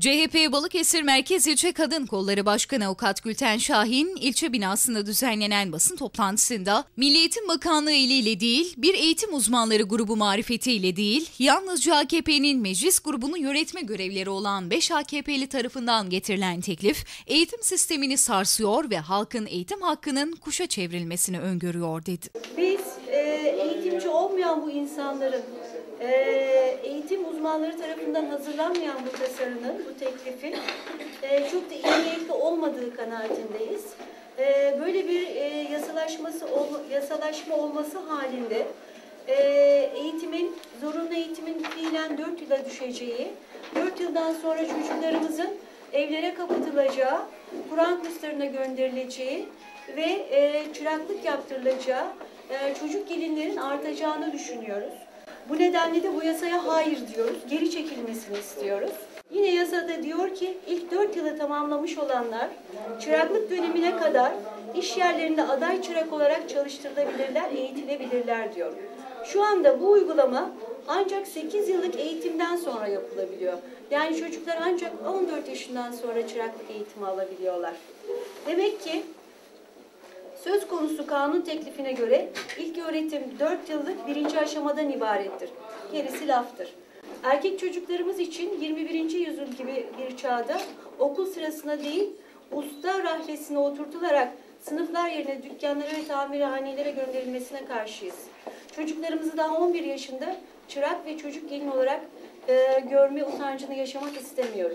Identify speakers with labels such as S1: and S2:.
S1: CHP Balıkesir Merkez İlçe Kadın Kolları Başkanı Avukat Gülten Şahin, ilçe binasında düzenlenen basın toplantısında Milli Eğitim Bakanlığı eliyle değil, bir eğitim uzmanları grubu marifetiyle değil, yalnızca AKP'nin meclis grubunun yönetme görevleri olan 5 AKP'li tarafından getirilen teklif, eğitim sistemini sarsıyor ve halkın eğitim hakkının kuşa çevrilmesini öngörüyor dedi.
S2: Biz e, eğitimci olmayan bu insanların e, uzmanları tarafından hazırlanmayan bu tasarının, bu teklifin e, çok da iyi niyetli olmadığı kanaatindeyiz. E, böyle bir e, yasalaşması ol- yasalaşma olması halinde e, eğitimin, zorunlu eğitimin fiilen 4 yıla düşeceği, 4 yıldan sonra çocuklarımızın evlere kapatılacağı, Kur'an kurslarına gönderileceği ve e, çıraklık yaptırılacağı, e, çocuk gelinlerin artacağını düşünüyoruz. Bu nedenle de bu yasaya hayır diyoruz, geri çekilmesini istiyoruz. Yine yasada diyor ki ilk 4 yılı tamamlamış olanlar çıraklık dönemine kadar iş yerlerinde aday çırak olarak çalıştırılabilirler, eğitilebilirler diyor. Şu anda bu uygulama ancak 8 yıllık eğitimden sonra yapılabiliyor. Yani çocuklar ancak 14 yaşından sonra çıraklık eğitimi alabiliyorlar. Demek ki Söz konusu kanun teklifine göre ilk öğretim 4 yıllık birinci aşamadan ibarettir. Gerisi laftır. Erkek çocuklarımız için 21. yüzyıl gibi bir çağda okul sırasına değil, usta rahlesine oturtularak sınıflar yerine dükkanlara ve tamirhanelere gönderilmesine karşıyız. Çocuklarımızı daha 11 yaşında çırak ve çocuk gelin olarak e, görme utancını yaşamak istemiyoruz.